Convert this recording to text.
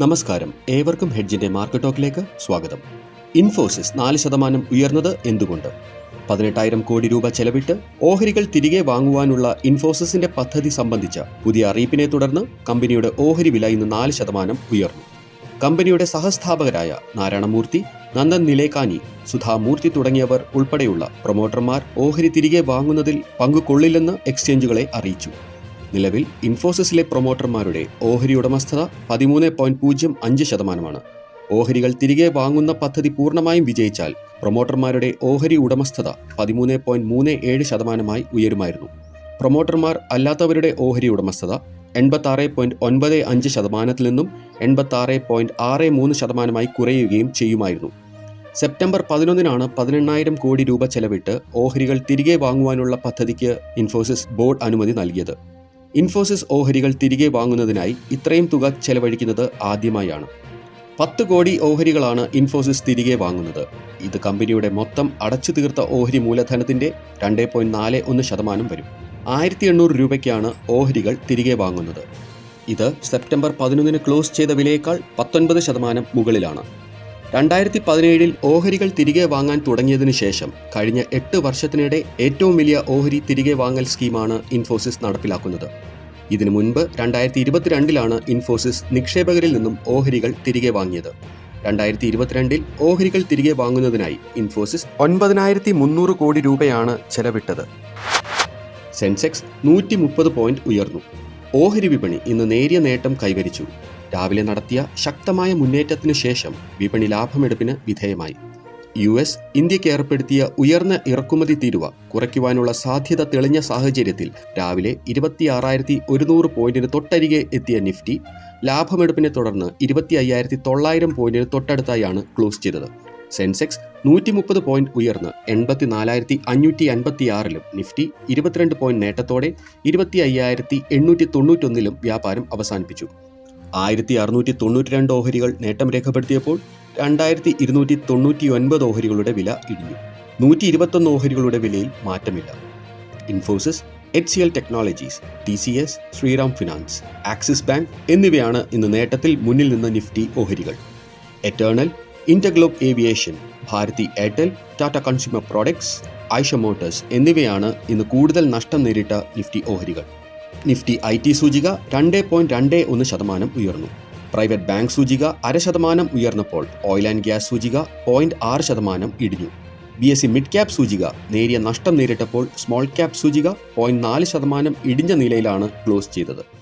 നമസ്കാരം. ഏവർക്കും ഹെഡ്ജിന്റെ മാർക്കറ്റ് ടോക്കിലേക്ക് സ്വാഗതം. ഇൻഫോസിസ് നാല് ശതമാനം ഉയർന്നത് എന്തുകൊണ്ട്? പതിനെട്ടായിരം കോടി രൂപ ചെലവിട്ട് ഓഹരികൾ തിരികെ വാങ്ങുവാനുള്ള ഇൻഫോസിസിന്റെ പദ്ധതി സംബന്ധിച്ച പുതിയ അറിയിപ്പിനെ തുടർന്ന് കമ്പനിയുടെ ഓഹരി വില ഇന്ന് നാല് ശതമാനം ഉയർന്നു. കമ്പനിയുടെ സഹസ്ഥാപകരായ നാരായണമൂർത്തി നന്ദൻ നിലേക്കാനി സുധാമൂർത്തി തുടങ്ങിയവർ ഉൾപ്പെടെയുള്ള പ്രൊമോട്ടർമാർ ഓഹരി തിരികെ വാങ്ങുന്നതിൽ പങ്കുകൊള്ളില്ലെന്ന് എക്സ്ചേഞ്ചുകളെ അറിയിച്ചു. നിലവിൽ ഇൻഫോസിസിലെ പ്രൊമോട്ടർമാരുടെ ഓഹരി ഉടമസ്ഥത പതിമൂന്ന് പോയിന്റ് പൂജ്യം അഞ്ച് ശതമാനമാണ്. ഓഹരികൾ തിരികെ വാങ്ങുന്ന പദ്ധതി പൂർണമായും വിജയിച്ചാൽ പ്രൊമോട്ടർമാരുടെ ഓഹരി ഉടമസ്ഥത പതിമൂന്ന് പോയിന്റ് മൂന്ന് ഏഴ് ശതമാനമായി ഉയരുമായിരുന്നു. പ്രൊമോട്ടർമാർ അല്ലാത്തവരുടെ ഓഹരി ഉടമസ്ഥത എൺപത്തി ആറ് പോയിന്റ് ഒൻപത് അഞ്ച് ശതമാനത്തിൽ നിന്നും എൺപത്തി ആറ് പോയിന്റ് ആറ് മൂന്ന് ശതമാനമായി കുറയുകയും ചെയ്യുമായിരുന്നു. സെപ്റ്റംബർ പതിനൊന്നിനാണ് പതിനെണ്ണായിരം കോടി രൂപ ചെലവിട്ട് ഓഹരികൾ തിരികെ വാങ്ങുവാനുള്ള പദ്ധതിക്ക് ഇൻഫോസിസ് ബോർഡ് അനുമതി നൽകിയത്. ഇൻഫോസിസ് ഓഹരികൾ തിരികെ വാങ്ങുന്നതിനായി ഇത്രയും തുക ചെലവഴിക്കുന്നത് ആദ്യമായാണ്. പത്ത് കോടി ഓഹരികളാണ് ഇൻഫോസിസ് തിരികെ വാങ്ങുന്നത്. ഇത് കമ്പനിയുടെ മൊത്തം അടച്ചു തീർത്ത ഓഹരി മൂലധനത്തിന്റെ രണ്ട് പോയിന്റ് നാല് ഒന്ന് ശതമാനം വരും. ആയിരത്തി എണ്ണൂറ് രൂപയ്ക്കാണ് ഓഹരികൾ തിരികെ വാങ്ങുന്നത്. ഇത് സെപ്റ്റംബർ പതിനൊന്നിന് ക്ലോസ് ചെയ്ത വിലയേക്കാൾ പത്തൊൻപത് ശതമാനം മുകളിലാണ്. രണ്ടായിരത്തി പതിനേഴിൽ ഓഹരികൾ തിരികെ വാങ്ങാൻ തുടങ്ങിയതിനു ശേഷം കഴിഞ്ഞ എട്ട് വർഷത്തിനിടെ ഏറ്റവും വലിയ ഓഹരി തിരികെ വാങ്ങൽ സ്കീമാണ് ഇൻഫോസിസ് നടപ്പിലാക്കുന്നത്. ഇതിനു മുൻപ് രണ്ടായിരത്തി ഇരുപത്തിരണ്ടിലാണ് ഇൻഫോസിസ് നിക്ഷേപകരിൽ നിന്നും ഓഹരികൾ തിരികെ വാങ്ങിയത്. രണ്ടായിരത്തി ഇരുപത്തിരണ്ടിൽ ഓഹരികൾ തിരികെ വാങ്ങുന്നതിനായി ഇൻഫോസിസ് ഒൻപതിനായിരത്തി മുന്നൂറ് കോടി രൂപയാണ് ചെലവിട്ടത്. സെൻസെക്സ് നൂറ്റി മുപ്പത് പോയിന്റ് ഉയർന്നു. ഓഹരി വിപണി ഇന്ന് നേരിയ നേട്ടം കൈവരിച്ചു. രാവിലെ നടത്തിയ ശക്തമായ മുന്നേറ്റത്തിനു ശേഷം വിപണി ലാഭമെടുപ്പിന് വിധേയമായി. യു എസ് ഇന്ത്യയ്ക്ക് ഏർപ്പെടുത്തിയ ഉയർന്ന ഇറക്കുമതി തീരുവ കുറയ്ക്കുവാനുള്ള സാധ്യത തെളിഞ്ഞ സാഹചര്യത്തിൽ രാവിലെ ഇരുപത്തിയാറായിരത്തി ഒരുന്നൂറ് പോയിന്റിന് തൊട്ടരികെ എത്തിയ നിഫ്റ്റി ലാഭമെടുപ്പിനെ തുടർന്ന് ഇരുപത്തി അയ്യായിരത്തി തൊള്ളായിരം പോയിന്റിന് തൊട്ടടുത്തായാണ് ക്ലോസ് ചെയ്തത്. സെൻസെക്സ് നൂറ്റി മുപ്പത് പോയിന്റ് ഉയർന്ന് എൺപത്തിനാലായിരത്തി അഞ്ഞൂറ്റി അൻപത്തി ആറിലും നിഫ്റ്റി ഇരുപത്തിരണ്ട് പോയിന്റ് നേട്ടത്തോടെ ഇരുപത്തി അയ്യായിരത്തി എണ്ണൂറ്റി തൊണ്ണൂറ്റൊന്നിലും വ്യാപാരം അവസാനിപ്പിച്ചു. ആയിരത്തി അറുന്നൂറ്റി തൊണ്ണൂറ്റി രണ്ട് ഓഹരികൾ നേട്ടം രേഖപ്പെടുത്തിയപ്പോൾ രണ്ടായിരത്തി ഇരുന്നൂറ്റി തൊണ്ണൂറ്റി ഒൻപത് ഓഹരികളുടെ വില ഇടിഞ്ഞു. നൂറ്റി ഇരുപത്തൊന്ന് ഓഹരികളുടെ വിലയിൽ മാറ്റമില്ല. Infosys H C L technologies T C S Shriram finance axis bank എന്നിവയാണ് ഇന്ന് നേട്ടത്തിൽ മുന്നിൽ നിന്ന് നിഫ്റ്റി ഓഹരികൾ. Eternal interglobe aviation Bharti Airtel Tata consumer products Eicher motors എന്നിവയാണ് ഇന്ന് കൂടുതൽ നഷ്ടം നേരിട്ട നിഫ്റ്റി ഓഹരികൾ. നിഫ്റ്റി ഐ ടി സൂചിക രണ്ട് പോയിന്റ് രണ്ട് ഒന്ന് ശതമാനം ഉയർന്നു. പ്രൈവറ്റ് ബാങ്ക് സൂചിക അര ശതമാനം ഉയർന്നപ്പോൾ ഓയിൽ ആൻഡ് ഗ്യാസ് സൂചിക പോയിന്റ് ആറ് ശതമാനം ഇടിഞ്ഞു. B S C mid cap സൂചിക നേരിയ നഷ്ടം നേരിട്ടപ്പോൾ സ്മോൾ ക്യാപ് സൂചിക പോയിന്റ് നാല് ശതമാനം ഇടിഞ്ഞ നിലയിലാണ് ക്ലോസ് ചെയ്തത്.